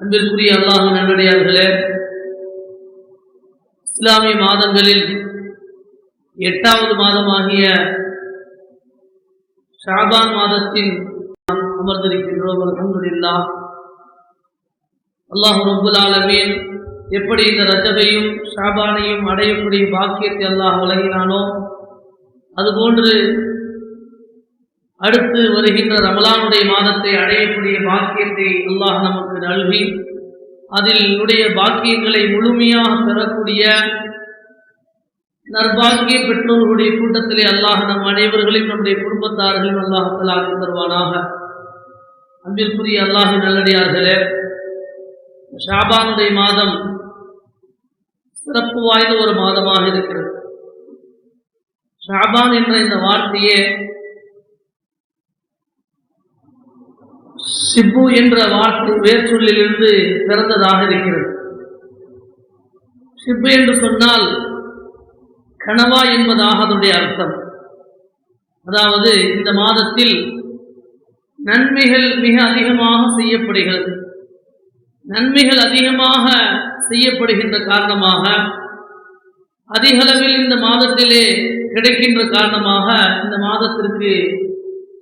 அன்பிற்குரிய அல்லாஹ் நல்லடியார்களே இஸ்லாமிய மாதங்களில் எட்டாவது மாதமாகிய ஷாபான் மாதத்தில் நாம் அமர்ந்திருக்கின்றோம் அலமதுல்லா அல்லாஹ் ரப்புல் ஆலமீன் எப்படி இந்த ரஜபையும் ஷாபானையும் அடையக்கூடிய பாக்கியத்தை அல்லாஹ் வழங்கினானோ அதுபோன்று அடுத்து வருகின்ற ரமலானுடைய மாதத்தை அடையக்கூடிய பாக்கியத்தை அல்லாஹ் நமக்கு நல்கி அதில் உடைய பாக்கியங்களை முழுமையாக பெறக்கூடிய நற்பாக்கிய பெற்றோர்களுடைய கூட்டத்திலே அல்லாஹ் நம் அனைவர்களையும் நம்முடைய குடும்பத்தார்களையும் அல்லாஹ் தலாக தருவானாக. அன்பிற்குரிய அல்லாஹ் நல்லடியார்களே ஷாபானுடைய மாதம் சிறப்பு வாய்ந்த ஒரு மாதமாக இருக்கிறது. ஷாபான் என்ற இந்த வார்த்தையே சிப்பு என்ற வார்த்தை வேர்ச்சொல்லிலிருந்து பிறந்ததாக இருக்கிறது. சிப்பு என்று சொன்னால் கனவா என்பதாக அதனுடைய அர்த்தம். அதாவது இந்த மாதத்தில் நன்மைகள் மிக அதிகமாக செய்யப்படுகிறது. நன்மைகள் அதிகமாக செய்யப்படுகின்ற காரணமாக அதிகளவில் இந்த மாதத்திலே கிடைக்கின்ற காரணமாக இந்த மாதத்திற்கு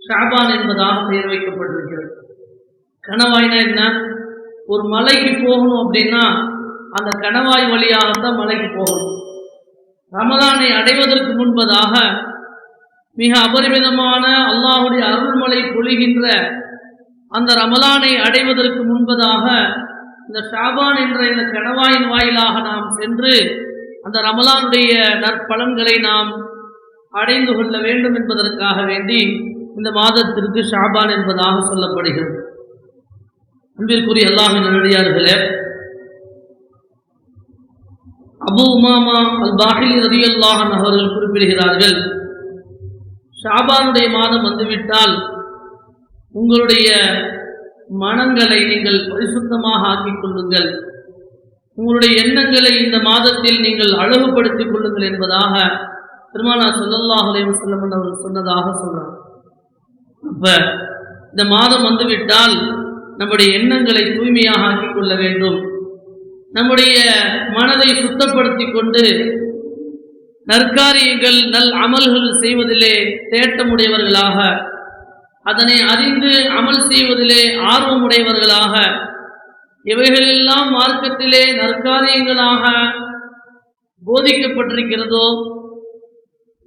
ஷாபான் என்பதாக பெயர் வைக்கப்பட்டிருக்கிறது கணவாய்னா என்ன? ஒரு மலைக்கு போகணும் அப்படின்னா அந்த கணவாய் வழியாகத்தான் மலைக்கு போகணும். ரமதானை அடைவதற்கு முன்பதாக மிக அபரிமிதமான அல்லாஹுடைய அருள்மலை பொழிகின்ற அந்த ரமலானை அடைவதற்கு முன்பதாக இந்த ஷாபான் என்ற இந்த கணவாயின் வாயிலாக நாம் சென்று அந்த ரமலானுடைய நற்பலன்களை நாம் அடைந்து கொள்ள வேண்டும் என்பதற்காக வேண்டி இந்த மாதத்திற்கு ஷாபான் என்பதாக சொல்லப்படுகிறது. அன்பிற்குரிய அல்லாஹின் நல்லடியார்களே அபு உமாமா அல் பாஹிலி ரதி அல்லாஹன் அவர்கள் குறிப்பிடுகிறார்கள் ஷாபானுடைய மாதம் வந்துவிட்டால் உங்களுடைய மனங்களை நீங்கள் பரிசுத்தமாக ஆக்கிக் கொள்ளுங்கள். உங்களுடைய எண்ணங்களை இந்த மாதத்தில் நீங்கள் அழகுபடுத்திக் கொள்ளுங்கள் என்பதாக திருமணா சொல்லல்லாஹ் அலைவசல்லம் அவர்கள் சொன்னதாக சொல்றார் அப்ப இந்த மாதம் வந்துவிட்டால் நம்முடைய எண்ணங்களை தூய்மையாக ஆக்கிக் கொள்ள வேண்டும். நம்முடைய மனதை சுத்தப்படுத்தி கொண்டு நற்காரியங்கள் நல் அமல்கள் செய்வதிலே தேட்டமுடையவர்களாக அதனை அறிந்து அமல் செய்வதிலே ஆர்வமுடையவர்களாக இவைகளெல்லாம் மார்க்கத்திலே நற்காரியங்களாக போதிக்கப்பட்டிருக்கிறதோ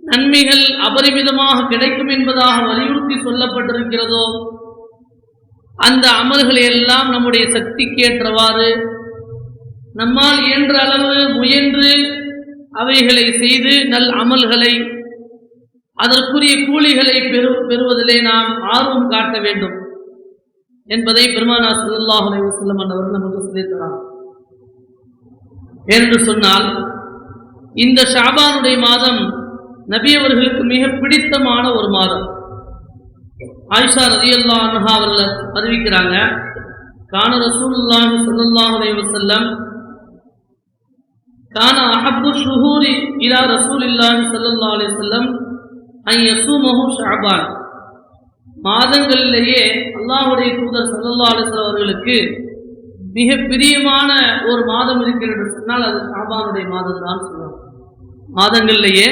நன்மைகள் அபரிமிதமாக கிடைக்கும் என்பதாக வலியுறுத்தி சொல்லப்பட்டிருக்கிறதோ அந்த அமல்களை எல்லாம் நம்முடைய சக்திக்கேற்றவாறு நம்மால் இயன்ற அளவு முயன்று அவைகளை செய்து நல் அமல்களை அதற்குரிய கூலிகளை பெறு பெறுவதிலே நாம் ஆர்வம் காட்ட வேண்டும் என்பதை பெருமானா சுல்லாஹ் அலைவசல்லம் அவர்கள் நமக்கு சொல்லித்தரார் என்று சொன்னால் இந்த ஷாபானுடைய மாதம் நபி அவர்களுக்கு மிக பிடித்தமான ஒரு மாதம். ஆயிஷா ரதியல்லா அன்ஹா அவர்கள் அறிவிக்கிறாங்க. கான ரசூலுல்லாஹி ஸல்லல்லாஹு அலைஹி வஸல்லம் கான அஹப்பு ஷுஹூரி இலா ரசூலில்லாஹி ஸல்லல்லாஹு அலைஹி வஸல்லம் அன் யசூமஹு ஷஅபான். மாதங்களிலேயே அல்லாஹ்வுடைய தூதர் ஸல்லல்லாஹு அலைஹி வஸல்லம் அவர்களுக்கு மிக பிரியமான ஒரு மாதம் இருக்கிறது சொன்னால் அது ஷாபானுடைய மாதம் தான் சொல்லுவாங்க. மாதங்களிலேயே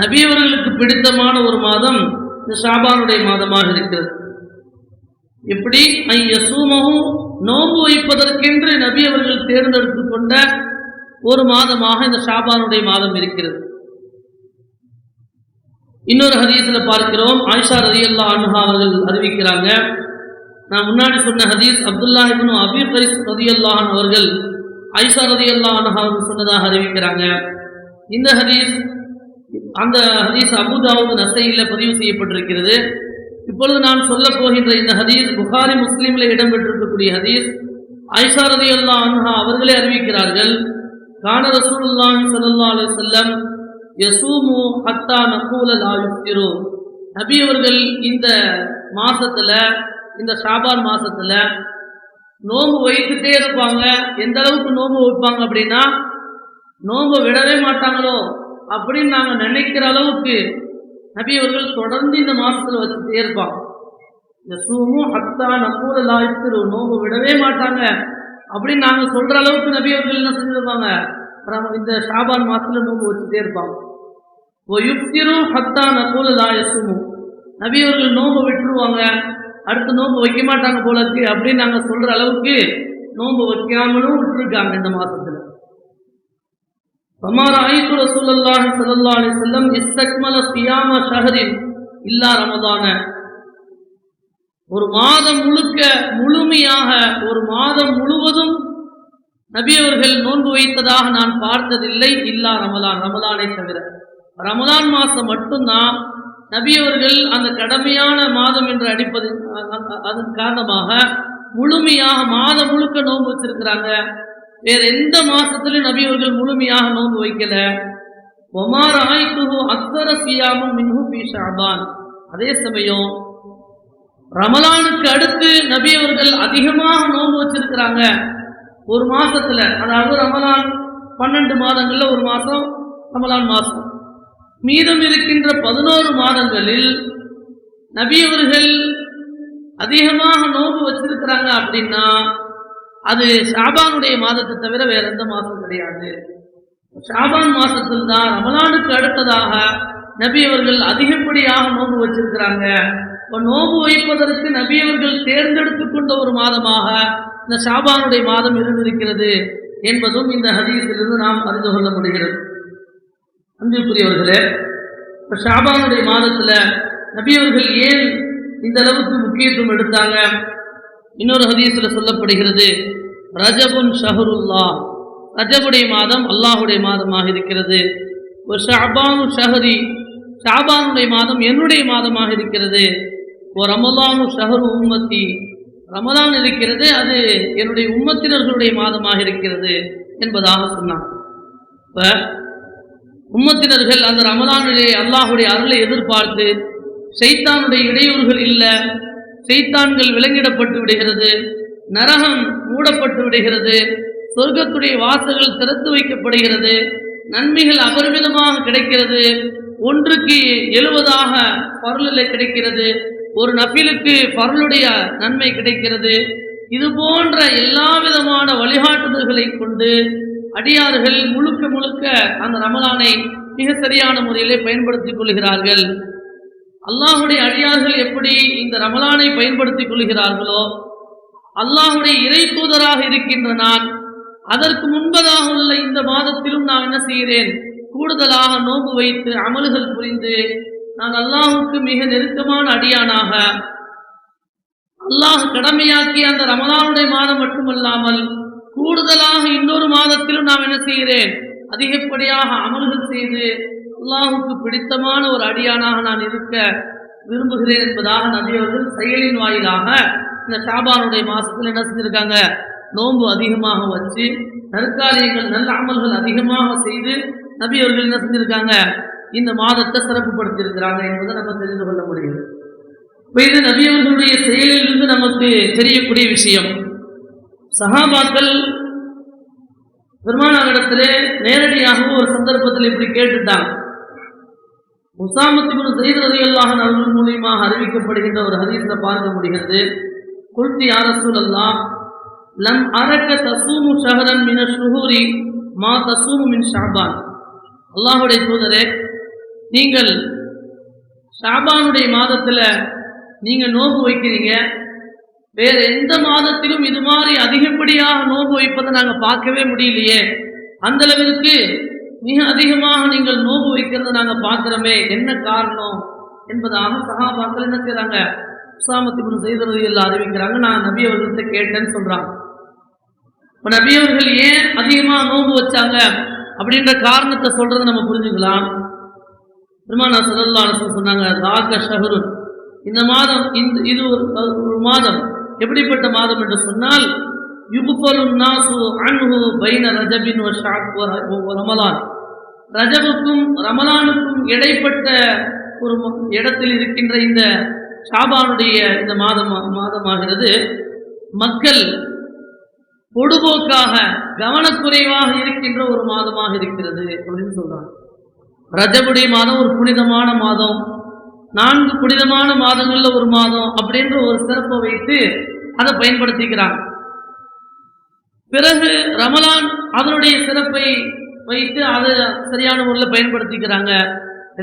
நபியவர்களுக்கு பிடித்தமான ஒரு மாதம் இந்த ஷாபானுடைய மாதமாக இருக்கிறது. எப்படி? யசூமகும் நோன்பு வைப்பதற்கென்று நபி அவர்கள் தேர்ந்தெடுத்து கொண்ட ஒரு மாதமாக இந்த ஷாபானுடைய மாதம் இருக்கிறது. இன்னொரு ஹதீஸில் பார்க்கிறோம். ஆயிஷா ரதி அல்லா அனுஹா அவர்கள் அறிவிக்கிறாங்க. நான் முன்னாடி சொன்ன ஹதீஸ் அப்துல்லா இப்னு அபி கரிஸ் ரதி அல்லாஹன் அவர்கள் ஐஷா ரதி அல்லா அனுஹா அவர்கள் சொன்னதாக அறிவிக்கிறாங்க. இந்த ஹதீஸ் அந்த ஹதீஸ் அபுதாவுது நசையில் பதிவு செய்யப்பட்டிருக்கிறது. இப்பொழுது நான் சொல்ல போகின்ற இந்த ஹதீஸ் புகாரி முஸ்லீமில் இடம்பெற்றிருக்கக்கூடிய ஹதீஸ் ஐஷா ரதி அல்லா அன்ஹா அவர்களே அறிவிக்கிறார்கள். கான ரசூலுல்லாஹி ஸல்லல்லாஹு அலைஹி வஸல்லம் யசூமு ஹத்தா நக்கூல லா நபி அவர்கள் இந்த மாசத்துல இந்த ஷாபான் மாசத்துல நோம்பு வைத்துட்டே இருப்பாங்க. எந்த அளவுக்கு நோம்பு வைப்பாங்க அப்படின்னா நோம்பு விடவே மாட்டாங்களோ? அப்படின்னு நாங்கள் நினைக்கிற அளவுக்கு நபி அவர்கள் தொடர்ந்து இந்த மாசத்துல வச்சுட்டே இருப்பாங்க இந்த சூமும் ஹத்தா நம்பூர் லாய்த்திரு நோம்பு விடவே மாட்டாங்க. அப்படின்னு நாங்கள் சொல்கிற அளவுக்கு நபி அவர்கள் என்ன செஞ்சிருப்பாங்க? அப்புறம் இந்த ஷாபான் மாதத்தில் நோன்பு வச்சுட்டே இருப்பாங்க ஓ யுக்திரும் ஹத்தா நகூல லாயசுமும் நபி அவர்கள் நோம்பு விட்டுருவாங்க. அடுத்து நோன்பு வைக்க மாட்டாங்க போல இருக்கு அப்படின்னு நாங்கள் சொல்கிற அளவுக்கு நோன்பு வைக்காமலும் விட்டுருக்காங்க இந்த மாதத்தில். فما رأيت رسول الله صلى الله عليه وسلم استكمل صيام شهر إلا رمضان ஒரு மாதம் முழுக்க முழுமையாக ஒரு மாதம் முழுவதும் நபி அவர்கள் நோன்பு வைத்ததாக நான் பார்த்ததில்லை இல்லா ரமலான் ரமலானை தவிர ரமலான் மாசம் மட்டும்தான் நபி அவர்கள் அந்த கடமையான மாதம் என்று அடிப்பது அ- அ- அதன் காரணமாக முழுமையாக மாதம் முழுக்க நோன்பு வச்சிருக்கிறாங்க வேற எந்த மாசத்திலும் நபி அவர்கள் முழுமையாக நோன்பு வைக்கல. ஒமார் ஆய்த்துஹு அக்தர சியாமும் மின்ஹு பி ஷாபான் அதே சமயம் ரமலானுக்கு அடுத்து நபி அவர்கள் அதிகமாக நோன்பு வச்சிருக்கிறாங்க. ஒரு மாசத்துல அதாவது ரமலான் பன்னெண்டு மாதங்கள்ல ஒரு மாசம் ரமலான் மாசம். மீதம் இருக்கின்ற பதினோரு மாதங்களில் நபி அவர்கள் அதிகமாக நோன்பு வச்சிருக்கிறாங்க அப்படின்னா அது ஷாபானுடைய மாதத்தை தவிர வேற எந்த மாதம் கிடையாது. ஷாபான் மாசத்தில் தான் ரமலானுக்கு அடுத்ததாக நபி அவர்கள் அதிகப்படியாக நோன்பு வச்சிருக்கிறாங்க. இப்போ நோன்பு வைப்பதற்கு நபி அவர்கள் தேர்ந்தெடுத்து கொண்ட ஒரு மாதமாக இந்த ஷாபானுடைய மாதம் இருந்திருக்கிறது என்பதும் இந்த ஹதீஸிலிருந்து நாம் அறிந்து கொள்ள முடிகிறது. அன்புக்குரியவர்களே இப்போ ஷாபானுடைய மாதத்தில் நபி அவர்கள் ஏன் இந்த அளவுக்கு முக்கியத்துவம் எடுத்தாங்க? இன்னொரு ஹதீஸில் சொல்லப்படுகிறது ரஜபுன் ஷஹருல்லா ரஜபுடைய மாதம் அல்லாஹுடைய மாதமாக இருக்கிறது. ஒரு ஷாபானு ஷஹரி ஷாபானுடைய மாதம் என்னுடைய மாதமாக இருக்கிறது. ஒரு ரமலானு ஷஹரு உம்மத்தி. ரமலான் இருக்கிறது அது என்னுடைய உம்மத்தினர்களுடைய மாதமாக இருக்கிறது என்பதாக சொன்னான் இப்போ உம்மத்தினர்கள் அந்த ரமலானிலே அல்லாஹுடைய அருளை எதிர்பார்த்து சைத்தானுடைய இடையூறுகள் இல்லை செய்தான்கள் விலங்கிடப்பட்டு விடுகிறது நரகம் மூடப்பட்டு விடுகிறது சொர்க்கத்துடைய வாசல்கள் திறந்து வைக்கப்படுகிறது நன்மைகள் அபரிமிதமாக கிடைக்கிறது ஒன்றுக்கு எழுவதாக பருளிலே கிடைக்கிறது ஒரு நபிலுக்கு பருளுடைய நன்மை கிடைக்கிறது. இது போன்ற எல்லா விதமான வழிகாட்டுதல்களை கொண்டு அடியார்கள் முழுக்க முழுக்க அந்த ரமலானை மிக சரியான முறையிலே பயன்படுத்திக் கொள்கிறார்கள். அல்லாஹுடைய அடியார்கள் எப்படி இந்த ரமலானை பயன்படுத்திக் கொள்கிறார்களோ அல்லாஹுடைய இறை தூதராக இருக்கின்ற நான் அதற்கு முன்பதாக உள்ள இந்த மாதத்திலும் நான் என்ன செய்கிறேன்? கூடுதலாக நோக்கு வைத்து அமல்கள் புரிந்து நான் அல்லாஹுக்கு மிக நெருக்கமான அடியானாக அல்லாஹ் கடமையாக்கிய அந்த ரமலானுடைய மாதம் மட்டுமல்லாமல் கூடுதலாக இன்னொரு மாதத்திலும் நாம் என்ன செய்கிறேன்? அதிகப்படியாக அமல்கள் செய்து அல்லாஹுக்கு பிடித்தமான ஒரு அடியானாக நான் இருக்க விரும்புகிறேன் என்பதாக நபியவர்கள் செயலின் வாயிலாக இந்த ஷாபானுடைய மாசத்தில் என்ன செஞ்சிருக்காங்க? நோன்பு அதிகமாக வச்சு நற்காரியங்கள் நல்ல அமல்கள் அதிகமாக செய்து நபியவர்கள் என்ன செஞ்சிருக்காங்க? இந்த மாதத்தை சிறப்புப்படுத்தியிருக்கிறாங்க என்பதை நம்ம தெரிந்து கொள்ள முடியும். இப்போ இது நபியவர்களுடைய செயலிலிருந்து நமக்கு தெரியக்கூடிய விஷயம். சஹாபாக்கள் பெருமானாரிடத்திலே நேரடியாக ஒரு சந்தர்ப்பத்தில் இப்படி கேட்டுட்டாங்க. முசாமத்திபுன் செய்து ரதியல்லாஹன் அவர்கள் மூலியமாக அறிவிக்கப்படுகின்ற ஒரு ஹதீஸில் பார்க்க முடிகிறது. குல்தி அரசூல் அல்லாஹ் லம் அரக்க தசூமு ஷஹரன் மின ஷுஹூரி மா தசூமு மின் ஷாபான். அல்லாஹுடைய தூதரே நீங்கள் ஷாபானுடைய மாதத்தில் நீங்கள் நோன்பு வைக்கிறீங்க. வேற எந்த மாதத்திலும் இது மாதிரி அதிகப்படியாக நோன்பு வைப்பதை நாங்கள் பார்க்கவே முடியலையே. அந்த அளவிற்கு மிக அதிகமாக நீங்கள் நோம்பு வைக்கிறத நாங்கள் பார்க்குறோமே என்ன காரணம் என்பதாக சகாபாக்கள் என்ன செய்கிறாங்க உசாமத்திபுன் செய்தது எல்லாம் அறிவிக்கிறாங்க. நான் நபி அவர்கள்ட்ட கேட்டேன்னு சொல்கிறாங்க இப்போ நபி அவர்கள் ஏன் அதிகமாக நோன்பு வச்சாங்க அப்படின்ற காரணத்தை சொல்கிறத நம்ம புரிஞ்சுக்கலாம். பெருமானா சல்லா சொன்னாங்க ராக ஷஹரு. இந்த மாதம் இந்த இது ஒரு ஒரு மாதம். எப்படிப்பட்ட மாதம் என்று சொன்னால் யுகுபலு நாசு அன்ஹு பைன ரஜபின் ஷாக் ரமலான். ரஜபுக்கும் ரமலானுக்கும் இடைப்பட்ட ஒரு ம- இடத்தில் இருக்கின்ற இந்த ஷாபானுடைய இந்த மாதம் மாதமாகிறது. மக்கள் பொடுபோக்காக கவனக்குறைவாக இருக்கின்ற ஒரு மாதமாக இருக்கிறது அப்படின்னு சொல்றாங்க. ரஜபுடைய மாதம் ஒரு புனிதமான மாதம். நான்கு புனிதமான மாதங்கள்ல ஒரு மாதம் அப்படின்ற ஒரு சிறப்பை வைத்து அதை பயன்படுத்திக்கிறாங்க. பிறகு ரமலான் அதனுடைய சிறப்பை வைத்து அதை சரியான முறையில் பயன்படுத்திக்கிறாங்க.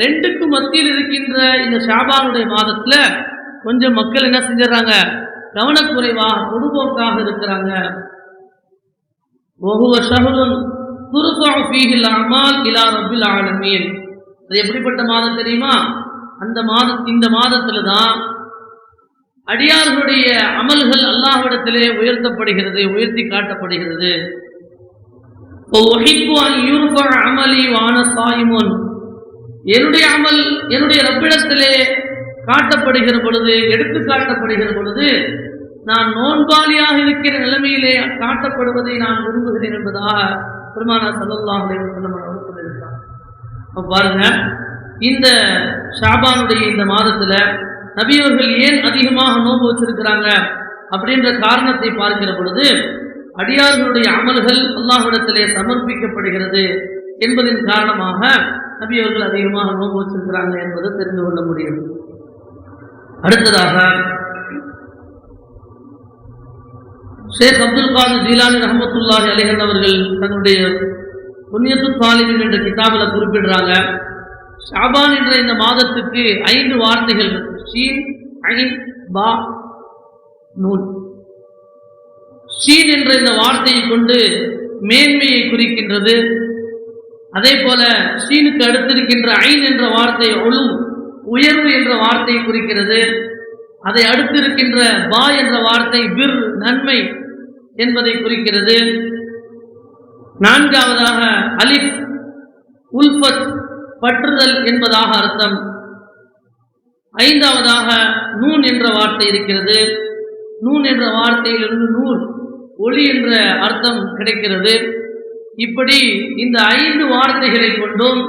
ரெண்டுக்கும் மத்தியில் இருக்கின்ற இந்த ஷாபானுடைய மாதத்தில் கொஞ்சம் மக்கள் என்ன செஞ்சிடறாங்க? கவனக்குறைவாக பொதுபோக்காக இருக்கிறாங்க. ஒவ்வொரு ஷஹருன் துருஃபா அமால் இலா ரப்பில் ஆலமீன். அது எப்படிப்பட்ட மாதம் தெரியுமா? அந்த மாத இந்த மாதத்துல தான் அடியார்களுடைய அமல்கள் அல்லாஹ்விடத்திலே உயர்த்தப்படுகிறது உயர்த்தி காட்டப்படுகிறது. وَأُحِبُّ أَنْ يُرْفَعَ عَمَلِي وَأَنَا صَائِمٌ என்னுடைய அமல் என்னுடைய ரப்பிடத்திலே காட்டப்படுகிற பொழுது எடுத்து காட்டப்படுகிற பொழுது நான் நோன்பாளியாக இருக்கிற நிலைமையிலே காட்டப்படுவதை நான் விரும்புகிறேன் என்பதாக பெருமானா சல்லல்லாஹு அலைஹி வஸல்லம் அவர்கள் சொல்லியிருக்கார் அப்ப பாருங்க இந்த ஷாபானுடைய இந்த மாதத்துல நபியவர்கள் ஏன் அதிகமாக நோன்பு வச்சிருக்கிறாங்க அப்படின்ற காரணத்தை பார்க்கிற பொழுது அடியார்களுடைய அமல்கள் அல்லாஹிடத்திலே சமர்ப்பிக்கப்படுகிறது என்பதின் காரணமாக நபி அவர்கள் அதிகமாக நோன்பு வச்சிருக்கிறாங்க என்பதை தெரிந்து கொள்ள முடியும். அடுத்ததாக ஷேக் அப்துல் காதர் ஜீலானி ரஹமத்துல்லாஹி அலைஹன் அவர்கள் தன்னுடைய புண்ணியத்து தாலிபின் என்ற கிதாபில் குறிப்பிடுறாங்க ஷாபான் என்ற இந்த மாதத்துக்கு ஐந்து வார்த்தைகள் ஷீன் ஐன் பா நூல் சீன் என்ற இந்த வார்த்தையை கொண்டு மேன்மையை குறிக்கின்றது. அதே போல சீனுக்கு அடுத்திருக்கின்ற ஐன் என்ற வார்த்தை ஒழு உயர்வு என்ற வார்த்தையை குறிக்கிறது. அதை அடுத்திருக்கின்ற பா என்ற வார்த்தை பிர் நன்மை என்பதை குறிக்கிறது. நான்காவதாக அலிஃப் உல்பத் பற்றுதல் என்பதாக அர்த்தம். ஐந்தாவதாக நூன் என்ற வார்த்தை இருக்கிறது. நூன் என்ற வார்த்தையிலிருந்து நூல் ஒளி என்ற அர்த்தம் கிடைக்கிறது. இப்படி இந்த ஐந்து வார்த்தைகளை கொண்டும்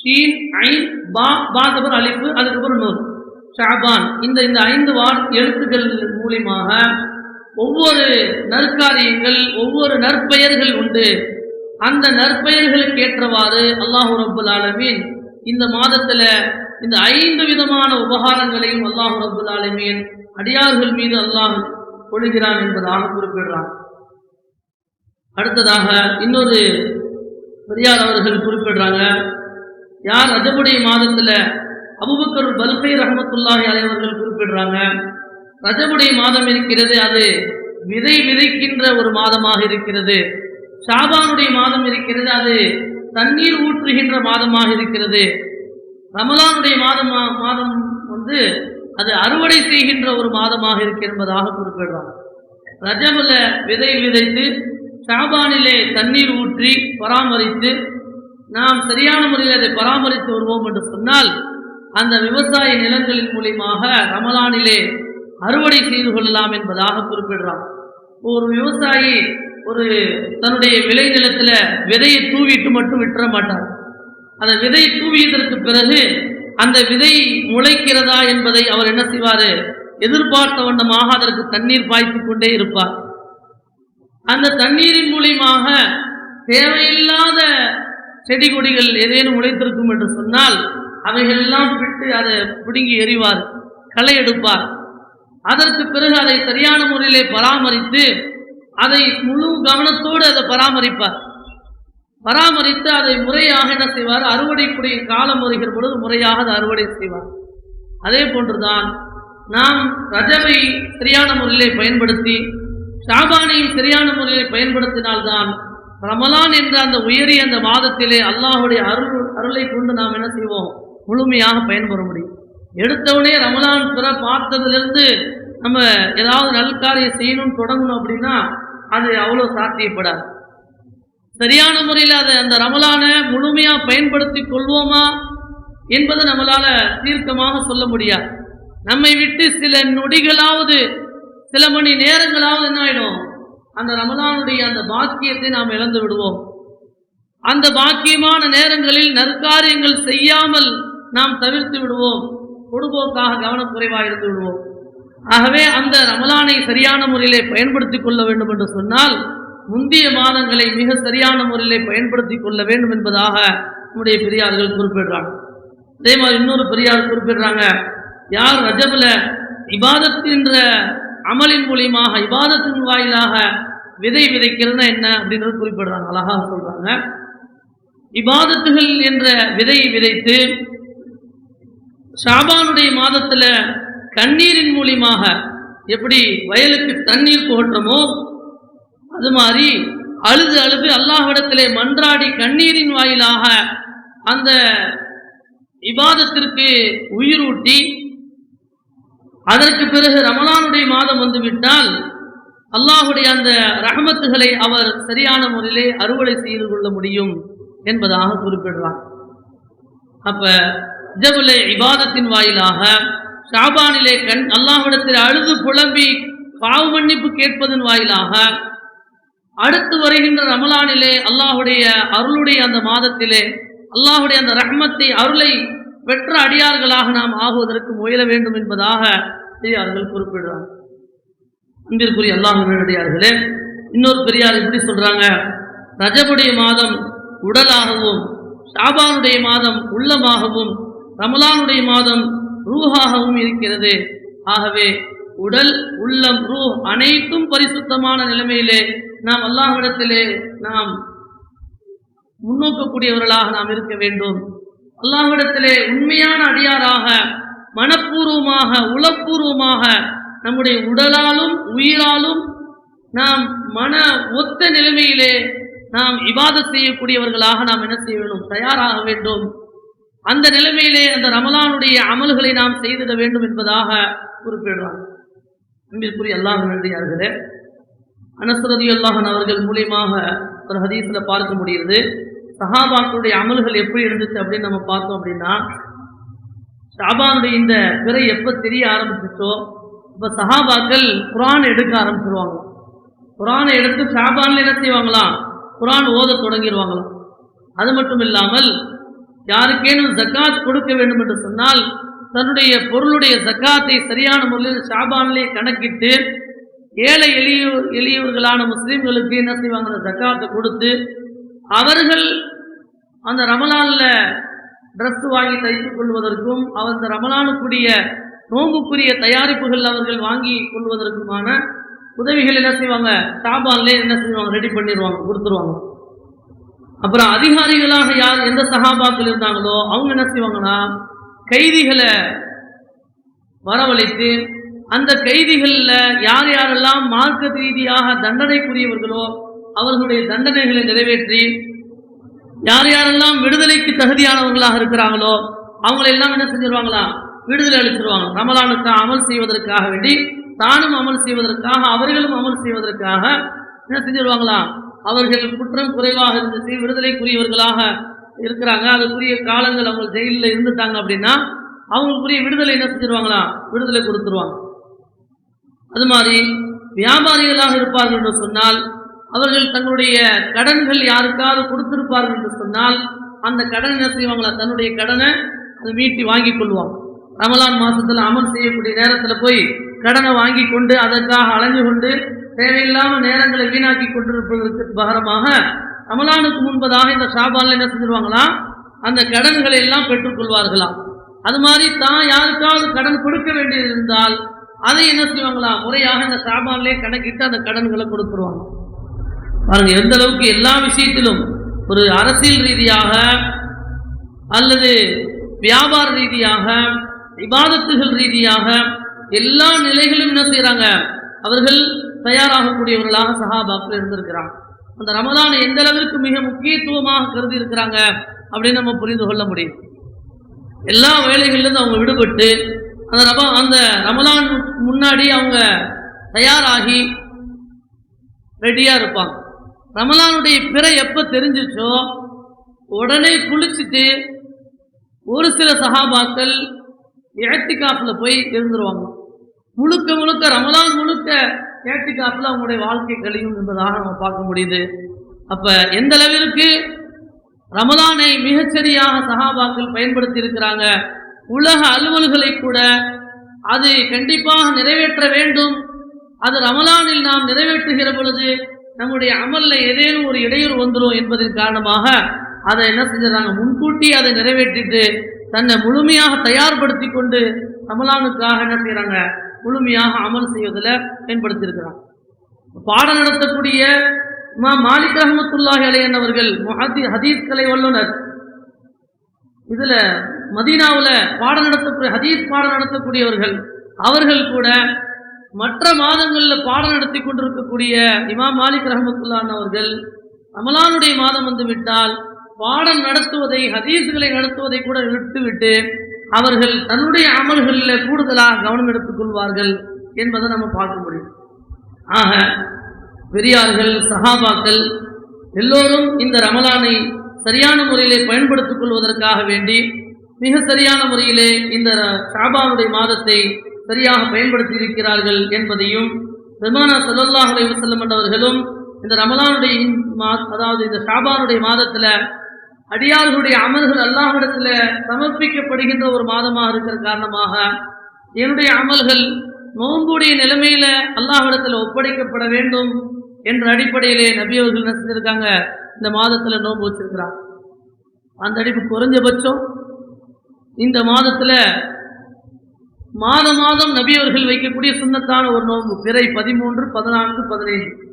ஷீன் ஐன் பா பாதபர் அலிப்பு அதுக்கப்புறம் நூல். ஷாபான். இந்த இந்த ஐந்து வார் எழுத்துக்கள் மூலியமாக ஒவ்வொரு நற்காரியங்கள் ஒவ்வொரு நற்பெயர்கள் உண்டு. அந்த நற்பெயர்களுக்கு ஏற்றவாறு அல்லாஹு ரபுல் ஆலமீன் இந்த மாதத்தில் இந்த ஐந்து விதமான உபகாரங்களையும் அல்லாஹு ரபுல் ஆலமீன் அடியார்கள் மீது அல்லாஹ் கொள்கிறான் என்பதாக குறிப்பிடுறான். அடுத்ததாக இன்னொரு பெரியார் அவர்கள் குறிப்பிடுறாங்க யார் ரஜபுடைய மாதத்தில் அபுபக்கர் பல்கை ரஹமத்துல்லாஹி அலைவர்கள் குறிப்பிடுறாங்க ரஜபுடைய மாதம் இருக்கிறது அது விதை விதைக்கின்ற ஒரு மாதமாக இருக்கிறது ஷாபானுடைய மாதம் இருக்கிறது அது தண்ணீர் ஊற்றுகின்ற மாதமாக இருக்கிறது ரமலானுடைய மாதம் மாதம் வந்து அது அறுவடை செய்கின்ற ஒரு மாதமாக இருக்கு என்பதாக குறிப்பிடுறாங்க. ரஜமில் விதை விதைத்து ஷாபானிலே தண்ணீர் ஊற்றி பராமரித்து நாம் சரியான முறையில் அதை பராமரித்து வருவோம் என்று சொன்னால் அந்த விவசாய நிலங்களின் மூலியமாக ரமலானிலே அறுவடை செய்து கொள்ளலாம் என்பதாக குறிப்பிடுறான் ஒரு விவசாயி ஒரு தன்னுடைய விளை நிலத்தில் விதையை தூவிட்டு மட்டும் விட்டுற மாட்டார். அந்த விதையை தூவியதற்கு பிறகு அந்த விதை முளைக்கிறதா என்பதை அவர் என்ன செய்வார்? எதிர்பார்த்த வண்ணமாக அதற்கு தண்ணீர் பாய்த்து கொண்டே இருப்பார். அந்த தண்ணீரின் மூலியமாக தேவையில்லாத செடி கொடிகள் ஏதேனும் முளைத்திருக்கும் என்று சொன்னால் அவைகளெல்லாம் விட்டு அதை பிடுங்கி எறிவார் களை எடுப்பார். அதற்கு பிறகு அதை சரியான முறையிலே பராமரித்து அதை முழு கவனத்தோடு அதை பராமரிப்பார். பராமரித்து அதை முறையாக என்ன செய்வார்? அறுவடைக்குரிய காலம் வருகிற பொழுது முறையாக அதை அறுவடை செய்வார். அதே போன்றுதான் நாம் ரஜவை சரியான முறையிலே பயன்படுத்தி ஷாபானையும் சரியான முறையிலே பயன்படுத்தினால்தான் ரமலான் என்ற அந்த உயரிய அந்த மாதத்திலே அல்லாஹுடைய அருள் அருளை கொண்டு நாம் என்ன செய்வோம்? முழுமையாக பயன்பெற முடியும். எடுத்தவுடனே ரமலான் பிற பார்த்ததுலேருந்து நம்ம ஏதாவது நல்காரியம் செய்யணும்னு தொடங்கணும் அப்படின்னா அது அவ்வளோ சாத்தியப்படாது. சரியான முறையில் அதை அந்த ரமலானை முழுமையாக பயன்படுத்தி கொள்வோமா என்பது நம்மளால் தீர்க்கமாக சொல்ல முடியாது. நம்மை விட்டு சில நொடிகளாவது சில மணி நேரங்களாவது என்ன ஆகிடும் அந்த ரமலானுடைய அந்த பாக்கியத்தை நாம் இழந்து விடுவோம். அந்த பாக்கியமான நேரங்களில் நற்காரியங்கள் செய்யாமல் நாம் தவிர்த்து விடுவோம். பொடுபோக்காக கவனக்குறைவாக இருந்து விடுவோம். ஆகவே அந்த ரமலானை சரியான முறையிலே பயன்படுத்திக் கொள்ள வேண்டும் என்று சொன்னால் முந்திய மாதங்களை மிக சரியான முறையிலே பயன்படுத்திக் கொள்ள வேண்டும் என்பதாக நம்முடைய பெரியார்கள் குறிப்பிடுறாங்க. அதே மாதிரி இன்னொரு பெரியார் குறிப்பிடுறாங்க யார் ரஜபில் இபாதத்தின்ற அமலின் மூலியமாக இபாதத்தின் வாயிலாக விதை விதைக்கிறதுனா என்ன அப்படின்றது குறிப்பிடுறாங்க. அழகாக சொல்றாங்க. இபாதத்துகள் என்ற விதையை விதைத்து ஷாபானுடைய மாதத்தில் கண்ணீரின் மூலியமாக எப்படி வயலுக்கு தண்ணீர் புகட்டுறமோ அது மாதிரி அழுது அழுது அல்லாஹ்விடத்திலே மன்றாடி கண்ணீரின் வாயிலாக அந்த இபாதத்திற்கு உயிரூட்டி அதற்கு பிறகு ரமலானுடைய மாதம் வந்துவிட்டால் அல்லாஹுடைய அந்த ரஹமத்துகளை அவர் சரியான முறையிலே அறுவடை செய்து கொள்ள முடியும் என்பதாக குறிப்பிடுறார். அப்ப ஜபுலே இபாதத்தின் வாயிலாக ஷாபானிலே கண் அல்லாஹிடத்தில் அழுது புலம்பி பாவ மன்னிப்பு கேட்பதன் வாயிலாக அடுத்து வருகின்ற ரமலானிலே அல்லாஹுடைய அருளுடைய அந்த மாதத்திலே அல்லாஹுடைய அந்த ரஹ்மத்தை அருளை பெற்ற அடியார்களாக நாம் ஆகுவதற்கு முயல வேண்டும் என்பதாக பெரியார்கள் குறிப்பிடுறாங்க. அன்பிற்குரிய அல்லாஹடியார்களே இன்னொரு பெரியார் இப்படி சொல்றாங்க ரஜபுடைய மாதம் உடலாகவும் ஷாபானுடைய மாதம் உள்ளமாகவும் ரமலானுடைய மாதம் ரூஹாகவும் இருக்கிறது. ஆகவே உடல் உள்ளம் ரூ அனைத்தும் பரிசுத்தமான நிலைமையிலே நாம் அல்லாஹிடத்திலே நாம் முன்னோக்கக்கூடியவர்களாக நாம் இருக்க வேண்டும். அல்லாஹிடத்திலே உண்மையான அடியாராக மனப்பூர்வமாக உளப்பூர்வமாக நம்முடைய உடலாலும் உயிராலும் நாம் மன ஒத்த நிலைமையிலே நாம் இபாத செய்யக்கூடியவர்களாக நாம் என்ன செய்ய வேண்டும்? தயாராக வேண்டும். அந்த நிலைமையிலே அந்த ரமலானுடைய அமல்களை நாம் செய்திட வேண்டும் என்பதாக குறிப்பிடுறாங்க அன்பிற்குரிய அல்லாஹ் நன்றியார்களே அனசரதி அல்லாஹன் அவர்கள் மூலியமாக ஒரு ஹதீஸில் பார்க்க முடியுது சஹாபாக்களுடைய அமல்கள் எப்படி இருந்துச்சு அப்படின்னு நம்ம பார்த்தோம் அப்படின்னா ஷாபானுடைய இந்த பிறை எப்போ தெரிய ஆரம்பிச்சிச்சோ இப்போ சஹாபாக்கள் குரான் எடுக்க ஆரம்பிச்சிருவாங்க குரானை எடுத்து ஷாபான்ல என்ன செய்வாங்களாம்? குரான் ஓத தொடங்கிடுவாங்களாம் அது மட்டும் இல்லாமல் யாருக்கேனும் ஜக்காத் கொடுக்க வேண்டும் என்று சொன்னால் தன்னுடைய பொருளுடைய ஜக்காத்தை சரியான முறையில் ஷாபான்லேயே கணக்கிட்டு ஏழை எளிய எளியவர்களான முஸ்லீம்களுக்கு என்ன செய்வாங்க? அந்த ஜக்காத்தை கொடுத்து அவர்கள் அந்த ரமலானில் ட்ரெஸ் வாங்கி தைத்துக் கொள்வதற்கும் அந்த ரமலானுக்குரிய நோம்புக்குரிய தயாரிப்புகள் அவர்கள் வாங்கி கொள்வதற்குமான உதவிகள் என்ன செய்வாங்க? ஷாபான்லே என்ன செய்வாங்க? ரெடி பண்ணிடுவாங்க கொடுத்துருவாங்க. அப்புறம் அதிகாரிகளாக யார் எந்த சகாபாக்கள் இருந்தாங்களோ அவங்க என்ன செய்வாங்கன்னா கைதிகளை வரவழைத்து அந்த கைதிகளில் யார் யாரெல்லாம் மார்க்க ரீதியாக தண்டனைக்குரியவர்களோ அவர்களுடைய தண்டனைகளை நிறைவேற்றி யார் யாரெல்லாம் விடுதலைக்கு தகுதியானவர்களாக இருக்கிறாங்களோ அவங்களை எல்லாம் என்ன செஞ்சிருவாங்களா? விடுதலை அளிச்சிருவாங்க. ரமலானுக்கு அமல் செய்வதற்காக வேண்டி தானும் அமல் செய்வதற்காக அவர்களும் அமல் செய்வதற்காக என்ன செஞ்சிருவாங்களா? அவர்கள் குற்றம் குறைவாக இருந்துச்சு விடுதலைக்குரியவர்களாக இருக்கிறாங்க. அதுக்குரிய காலங்கள் அவங்க ஜெயிலில் இருந்துட்டாங்க அப்படின்னா அவங்களுக்குரிய விடுதலை என்ன செஞ்சிருவாங்களா? விடுதலை கொடுத்துருவாங்க. அது மாதிரி வியாபாரிகளாக இருப்பார்கள் என்று சொன்னால் அவர்கள் தங்களுடைய கடன்கள் யாருக்காவது கொடுத்திருப்பார்கள் என்று சொன்னால் அந்த கடன் என்ன செய்வாங்களா? தன்னுடைய கடனை அதை மீட்டி வாங்கி கொள்வாங்க. ரமலான் மாசத்துல அமல் செய்யக்கூடிய நேரத்தில் போய் கடனை வாங்கி கொண்டு அதற்காக அலைஞ்சு கொண்டு தேவையில்லாம நேரங்களை வீணாக்கி கொண்டிருப்பதற்கு பகரமாக ரமலானுக்கு முன்பதாக இந்த ஷாபான்ல என்ன செஞ்சிருவாங்களாம் அந்த கடன்களை எல்லாம் பெற்றுக்கொள்வார்களாம் அது மாதிரி தான் யாருக்காவது கடன் கொடுக்க வேண்டியிருந்தால் அதை என்ன செய்வாங்களா? முறையாக இந்த ஷாபான்லேயே கணக்கிட்டு அந்த கடன்களை கொடுத்துருவாங்க. பாருங்க எந்த அளவுக்கு எல்லா விஷயத்திலும் ஒரு அரசியல் ரீதியாக அல்லது வியாபார ரீதியாக விவாதத்துகள் ரீதியாக எல்லா நிலைகளும் என்ன செய்கிறாங்க அவர்கள் தயாராகக்கூடியவர்களாக சகாபாக்கள் இருந்திருக்கிறாங்க. அந்த ரமலானை எந்த அளவிற்கு மிக முக்கியத்துவமாக கருதி இருக்கிறாங்க அப்படின்னு நம்ம புரிந்து கொள்ள முடியும். எல்லா வேலைகள்லேருந்து அவங்க விடுபட்டு அந்த ரம அந்த ரமலான் முன்னாடி அவங்க தயாராகி ரெடியாக இருப்பாங்க. ரமலானுடைய பிறை எப்போ தெரிஞ்சிச்சோ உடனே குளிச்சுட்டு ஒரு சில சகாபாக்கள் ஏத்திகாப்பில் போய் இருந்துருவாங்க. முழுக்க முழுக்க ரமலான் முழுக்க ஏத்திகாப்பில் அவங்களுடைய வாழ்க்கை கழியும் என்பதாக நம்ம பார்க்க முடியுது. அப்ப எந்த அளவிற்கு ரமலானை மிகச்சரியாக சகாபாக்கள் பயன்படுத்தி இருக்கிறாங்க உலக அலுவல்களை கூட அது கண்டிப்பாக நிறைவேற்ற வேண்டும். அது ரமலானில் நாம் நிறைவேற்றுகிற பொழுது நம்முடைய அமல்ல ஏதேனும் ஒரு இடையூறு வந்துடும் என்பதன் காரணமாக அதை என்ன செஞ்சிடறாங்க? முன்கூட்டி அதை நிறைவேற்றிட்டு தன்னை முழுமையாக தயார்படுத்தி கொண்டு ரமலானுக்காக என்ன செய்கிறாங்க முழுமையாக அமல் செய்வதில் பயன்படுத்தியிருக்கிறான் பாடம் நடத்தக்கூடிய மா மாலிக் ரஹமத்துல்லாஹி அலையன் அவர்கள் ஹதீஸ்களை ஹதீஸ் கலை வல்லுனர் இதில் மதீனாவில் பாடம் நடத்தக்கூடிய ஹதீஸ் பாடம் நடத்தக்கூடியவர்கள் அவர்கள் கூட மற்ற மாதங்களில் பாடம் நடத்தி கொண்டிருக்கக்கூடிய இமாம் மாலிக் ரஹமத்துல்லான் அவர்கள் ரமலானுடைய மாதம் வந்து விட்டால் பாடம் நடத்துவதை ஹதீஸ்களை நடத்துவதை கூட விட்டுவிட்டு அவர்கள் தன்னுடைய அமல்களில் கூடுதலாக கவனம் எடுத்துக் கொள்வார்கள் என்பதை நம்ம பார்க்க முடியும். ஆக பெரியார்கள் சஹாபாக்கள் எல்லோரும் இந்த ரமலானை சரியான முறையிலே பயன்படுத்திக் கொள்வதற்காக வேண்டி மிக சரியான முறையிலே இந்த ஷாபானுடைய மாதத்தை சரியாக பயன்படுத்தி இருக்கிறார்கள் என்பதையும் பெருமானா ஸல்லல்லாஹு அலைஹி என்றவர்களும் இந்த ரமலானுடைய அதாவது இந்த ஷாபானுடைய மாதத்தில் அடியார்களுடைய அமல்கள் அல்லாஹ்விடத்துல சமர்ப்பிக்கப்படுகின்ற ஒரு மாதமாக இருக்கிற காரணமாக என்னுடைய அமல்கள் நோன்புடைய நிலைமையில அல்லாஹிடத்தில் ஒப்படைக்கப்பட வேண்டும் என்ற அடிப்படையிலே நபி அவர்கள் என்ன செஞ்சிருக்காங்க? இந்த மாதத்துல நோன்பு வச்சிருக்கிறாங்க. அந்த அடிப்பு குறைஞ்சபட்சம் இந்த மாதத்துல மாத மாதம் நபி அவர்கள் வைக்கக்கூடிய சுண்ணத்தான ஒரு நோன்பு. பிறை பதிமூன்று பதினான்கு பதினைந்து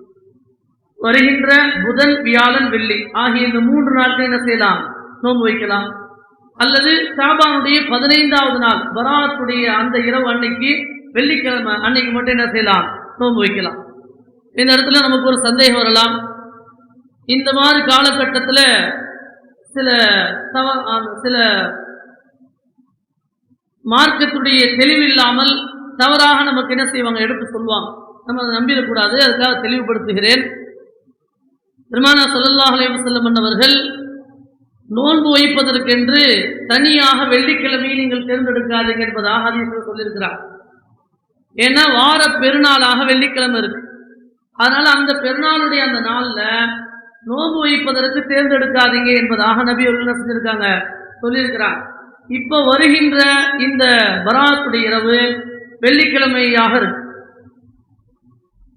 வருகின்ற புதன் வியாழன் வெள்ளி ஆகிய இந்த மூன்று நாட்கள் என்ன செய்யலாம்? நோன்பு வைக்கலாம். அல்லது சாபானுடைய பதினைந்தாவது நாள் பராத்துடைய அந்த இரவு அன்னைக்கு வெள்ளிக்கிழமை அன்னைக்கு மட்டும் என்ன செய்யலாம்? நோன்பு வைக்கலாம். இந்த இடத்துல நமக்கு ஒரு சந்தேகம் வரலாம். இந்த மாதிரி காலகட்டத்தில் சில தவ சில மார்க்கத்துடைய தெளிவில்லாமல் தவறாக நமக்கு என்ன செய்வாங்க? எடுத்து சொல்லுவாங்க. நம்ம அதை நம்பிடக்கூடாது. அதுக்காக தெளிவுபடுத்துகிறேன். பெருமானா ஸல்லல்லாஹு அலைஹி அவர்கள் நோன்பு வைப்பதற்கென்று தனியாக வெள்ளிக்கிழமையை நீங்கள் தேர்ந்தெடுக்காதீங்க என்பதாக ஹதீஸில் சொல்லியிருக்கிறார். ஏன்னா வார பெருநாளாக வெள்ளிக்கிழமை இருக்கு. அதனால அந்த பெருநாளுடைய அந்த நாள்ல நோன்பு வைப்பதற்கு தேர்ந்தெடுக்காதீங்க என்பதாக நபி அவர்கள் செஞ்சிருக்காங்க? சொல்லியிருக்கிறார். இப்போ வருகின்ற இந்த பராத்துடைய இரவு வெள்ளிக்கிழமையாக இருக்கு.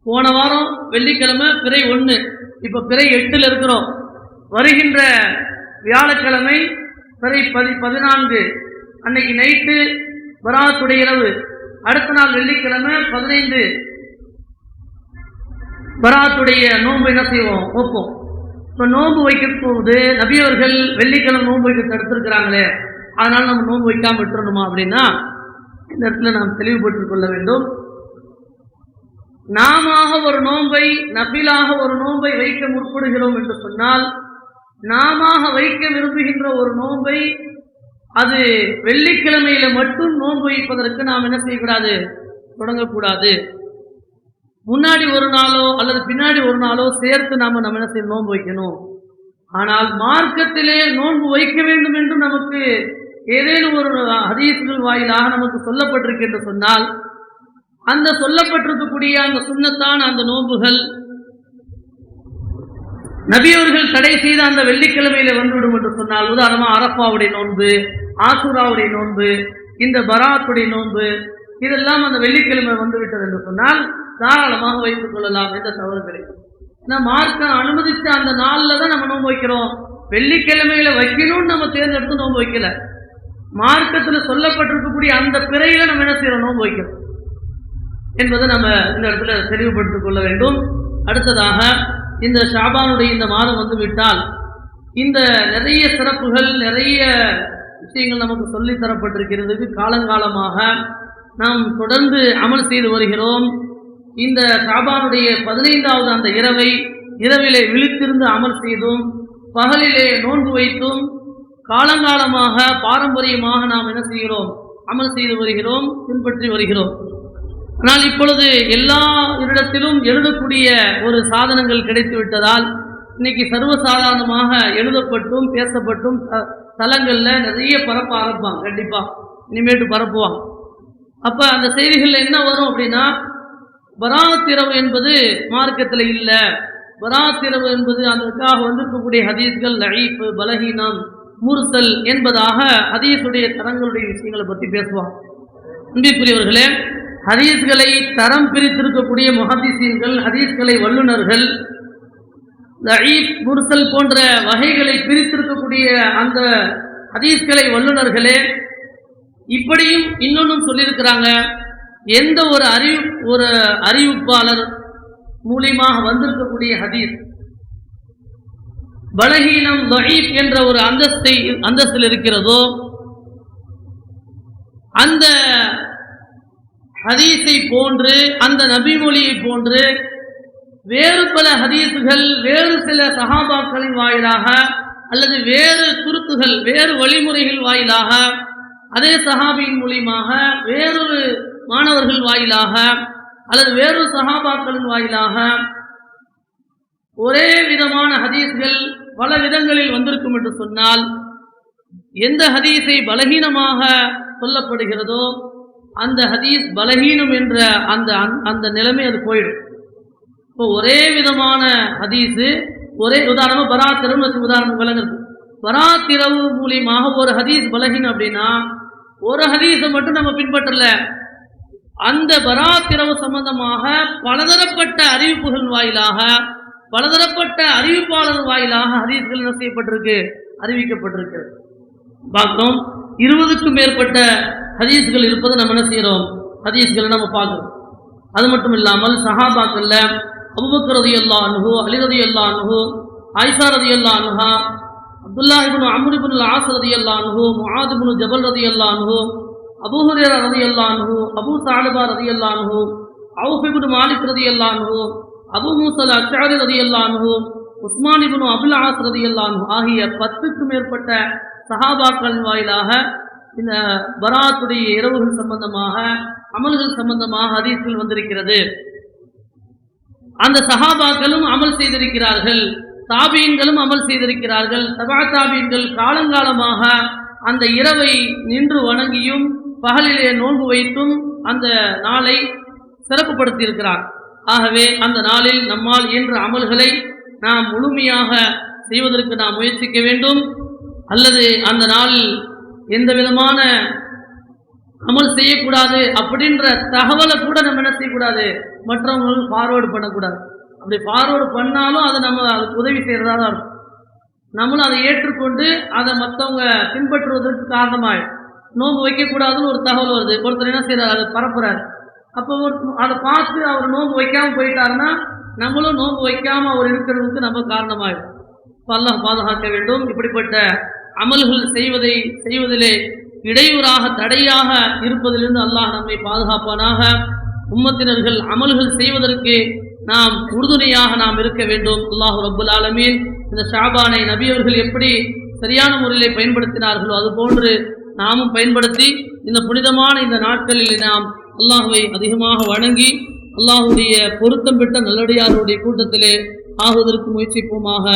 போன வாரம் வெள்ளிக்கிழமை பிறை ஒன்று இப்போ பிறை எட்டில் இருக்கிறோம். வருகின்ற வியாழக்கிழமை பிறை பதி பதினான்கு. அன்னைக்கு நைட்டு பராத்துடைய இரவு. அடுத்த நாள் வெள்ளிக்கிழமை பதினைந்து. பராத்துடைய நோன்பு என்ன செய்வோம்? வைப்போம். இப்போ நோன்பு வைக்கும் போது நபியவர்கள் வெள்ளிக்கிழமை நோன்பு வைக்க தடுத்திருக்கிறாங்களே. அதனால நம்ம நோன்பு வைக்காம விட்டுறணுமா அப்படின்னா இந்த இடத்துல நாம் தெளிவுபட்டுக் கொள்ள வேண்டும். நாம ஒரு நோன்பை நபிலாக ஒரு நோன்பை வைக்க முற்படுகிறோம் என்று சொன்னால் நாம வைக்க விரும்புகின்ற ஒரு நோன்பை அது வெள்ளிக்கிழமையில மட்டும் நோன்பு வைப்பதற்கு நாம் என்ன செய்யக்கூடாது? தொடங்கக்கூடாது. முன்னாடி ஒரு நாளோ அல்லது பின்னாடி ஒரு நாளோ சேர்த்து நாம நம்ம என்ன செய்ய நோன்பு வைக்கணும். ஆனால் மார்க்கத்திலே நோன்பு வைக்க வேண்டும் என்று நமக்கு ஏதேனும் ஒரு ஹதீஸ்கள் வாயிலாக நமக்கு சொல்லப்பட்டிருக்கு என்று சொன்னால் அந்த சொல்லப்பட்டிருக்கக்கூடிய அந்த சுண்ணத்தான அந்த நோன்புகள் நபியவர்கள் தடை செய்த அந்த வெள்ளிக்கிழமையில வந்துவிடும் என்று சொன்னால் உதாரணமா அரப்பாவுடைய நோன்பு ஆசூராவுடைய நோன்பு இந்த பராத்துடைய நோன்பு இதெல்லாம் அந்த வெள்ளிக்கிழமை வந்துவிட்டது என்று சொன்னால் தாராளமாக வைத்துக் கொள்ளலாம் என்ற தவறு கிடைக்கும் ஏன்னா மார்க்கம் அனுமதித்த அந்த நாளில் தான் நம்ம நோன்பு வைக்கிறோம். வெள்ளிக்கிழமையில வைக்கணும்னு நம்ம தேர்ந்தெடுத்து நோன்பு வைக்கல. மார்க்கத்தில் சொல்லப்பட்டிருக்கக்கூடிய அந்த பிறையில நம்ம என்ன செய்யறோம்? நோன்பு வைக்கிறோம். என்பதை நம்ம இந்த இடத்துல தெளிவுபடுத்திக் கொள்ள வேண்டும். அடுத்ததாக இந்த ஷாபானுடைய இந்த மாதம் வந்து விட்டால் இந்த நிறைய சிறப்புகள் நிறைய விஷயங்கள் நமக்கு சொல்லித் தரப்பட்டிருக்கிறது காலங்காலமாக நாம் தொடர்ந்து அமல் செய்து வருகிறோம். இந்த ஷாபானுடைய பதினைந்தாவது அந்த இரவை இரவிலே விழித்திருந்து அமல் செய்தும் பகலிலே நோன்பு வைத்தும் காலங்காலமாக பாரம்பரியமாக நாம் என்ன செய்கிறோம்? அமல் செய்து வருகிறோம் பின்பற்றி வருகிறோம். ஆனால் இப்பொழுது எல்லா இடத்திலும் எழுதக்கூடிய ஒரு சாதனங்கள் கிடைத்து விட்டதால் இன்னைக்கு சர்வசாதாரணமாக எழுதப்பட்டும் பேசப்பட்டும் த- நிறைய பரப்ப ஆரம்பிப்பாங்க. கண்டிப்பாக இனிமேட்டு பரப்புவாங்க. அப்போ அந்த செய்திகளில் என்ன வரும் அப்படின்னா பராத்திரவு என்பது மார்க்கத்தில் இல்லை. பராத்திரவு என்பது அதற்காக வந்திருக்கக்கூடிய ஹதீஸ்கள் லழிப்பு பலகீனம் முர்சல் என்பதாக ஹதீஸுடைய தரங்களுடைய விஷயங்களை பற்றி பேசுவாங்க. அன்பிற்குரியவர்களே ஹதீஸ்களை தரம் பிரித்திருக்கக்கூடிய முஹதீசீன்கள் ஹதீஸ்களை வல்லுனர்கள் லஈஃப் முர்சல் போன்ற வகைகளை பிரித்திருக்கக்கூடிய அந்த ஹதீஸ்களை வல்லுனர்களே இப்படியும் இன்னொன்னும் சொல்லியிருக்கிறாங்க. எந்த ஒரு அறிவு ஒரு அறிவிப்பாளர் மூலியமாக வந்திருக்கக்கூடிய ஹதீஸ்? பலகீனம் தஈப் என்ற ஒரு அந்தஸ்தை அந்தஸ்தில் இருக்கிறதோ அந்த ஹதீஸை போன்று அந்த நபிமொழியை போன்று வேறு பல ஹதீஸுகள் வேறு சில சகாபாக்களின் வாயிலாக அல்லது வேறு துருத்துகள் வேறு வழிமுறைகள் வாயிலாக அதே சஹாபியின் மூலியமாக வேறொரு மாணவர்கள் வாயிலாக அல்லது வேறொரு சஹாபாக்களின் வாயிலாக ஒரே விதமான ஹதீஸ்கள் பல விதங்களில் வந்திருக்கும் என்று சொன்னால் எந்த ஹதீஸை பலகீனமாக சொல்லப்படுகிறதோ அந்த ஹதீஸ் பலகீனம் என்ற அந்த அந்த நிலைமை அது போயிடும். இப்போ ஒரே விதமான ஹதீஸு ஒரே உதாரணமாக பராத்திரவு வச்சு உதாரணம் விளங்குறது பராத்திரவு மூலியமாக ஒரு ஹதீஸ் பலகீனம் அப்படின்னா ஒரு ஹதீஸை மட்டும் நம்ம பின்பற்றல. அந்த பராத்திரவு சம்பந்தமாக பலதரப்பட்ட அறிவிப்புகள் வாயிலாக பலதரப்பட்ட அறிவிப்பாளர் வாயிலாக ஹதீஸ்கள் என்ன செய்யப்பட்டிருக்கு? அறிவிக்கப்பட்டிருக்கு பார்த்தோம் இருபதுக்கும் மேற்பட்ட ஹதீஸ்கள் இருப்பதை நம்ம என்ன செய்கிறோம் ஹதீஸ்களை நம்ம பார்க்குறோம். அது மட்டும் இல்லாமல் சஹாபாக்கள்ல அபுபக்கர் ரதி அல்லா அனுகு அலி ரதி அல்லா அனுகு ஆயிஷா ரதி அல்லா அனுஹா அப்துல்லா இபுன் அம்ரு ஆஸ் ரதி அல்லா அனுகு முஆத் ஜபல் ரதி அல்லா அனுகு அபு ஹுரேரா ரதி அல்லா அனுகு அபு சாலிபா ரதி அல்லா அனுகு அவுஃபிபுன் மாலிக் ரதி அல்லா அனுகு அபு மூசல் அச்சாரி ரதி அல்லா அனுகு உஸ்மான் இபுன் அபுல் ஆஸ் ரதி அல்லா அனுகு ஆகிய பத்துக்கும் மேற்பட்ட சஹாபாக்களின் வாயிலாக இந்த பராத்துடைய இரவுகள் சம்பந்தமாக அமல்கள் சம்பந்தமாக ஹதீஸ்கள் வந்திருக்கிறது. அந்த சஹாபாக்களும் அமல் செய்திருக்கிறார்கள். தாபீன்களும் அமல் செய்திருக்கிறார்கள். தபா தாபீன்கள் காலங்காலமாக அந்த இரவை நின்று வணங்கியும் பகலிலே நோன்பு வைத்தும் அந்த நாளை சிறப்புப்படுத்தியிருக்கிறார் ஆகவே அந்த நாளில் நம்மால் இயன்ற அமல்களை நாம் முழுமையாக செய்வதற்கு நாம் முயற்சிக்க வேண்டும். அல்லது அந்த நாளில் எந்த விதமான அமல் செய்யக்கூடாது அப்படின்ற தகவலை கூட நம்ம என்ன செய்யக்கூடாது? மற்றவங்களுக்கு ஃபார்வேர்டு பண்ணக்கூடாது. அப்படி ஃபார்வேர்டு பண்ணாலும் அதை நம்ம அதுக்கு உதவி செய்கிறதா தான் இருக்கும். நம்மளும் அதை ஏற்றுக்கொண்டு அதை மற்றவங்க பின்பற்றுவதற்கு காரணமாய் நோன்பு வைக்கக்கூடாதுன்னு ஒரு தகவல் வருது. ஒருத்தர் என்ன செய்கிறார் அதை பரப்புறாரு. அப்போ ஒரு அதை பார்த்து அவர் நோன்பு வைக்காமல் போயிட்டாருன்னா நம்மளும் நோன்பு வைக்காமல் அவர் இருக்கிறதுக்கு நம்ம காரணமாயிடும். இப்போ அல்லாஹ் பாதுகாக்க வேண்டும். இப்படிப்பட்ட அமல்கள் செய்வதை செய்வதிலே இடையூறாக தடையாக இருப்பதிலிருந்து அல்லாஹ் நம்மை பாதுகாப்பானாக. உம்மத்தினர்கள் அமல்கள் செய்வதற்கு நாம் உறுதுணையாக நாம் இருக்க வேண்டும். அல்லாஹு ரபுல் ஆலமீன். இந்த ஷாபானை நபியவர்கள் எப்படி சரியான முறையிலே பயன்படுத்தினார்களோ அதுபோன்று நாமும் பயன்படுத்தி இந்த புனிதமான இந்த நாட்களில் நாம் அல்லாஹுவை அதிகமாக வணங்கி அல்லாஹுடைய பொருத்தம் பெற்ற நல்லடியாருடைய கூட்டத்திலே ஆகுவதற்கு முயற்சிப்போமாக.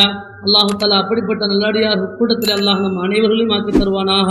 அல்லாஹு தலா அப்படிப்பட்ட நல்லடியார் கூட்டத்தில் அல்லாஹ் நம் அனைவர்களையும் ஆக்கி தருவானாக.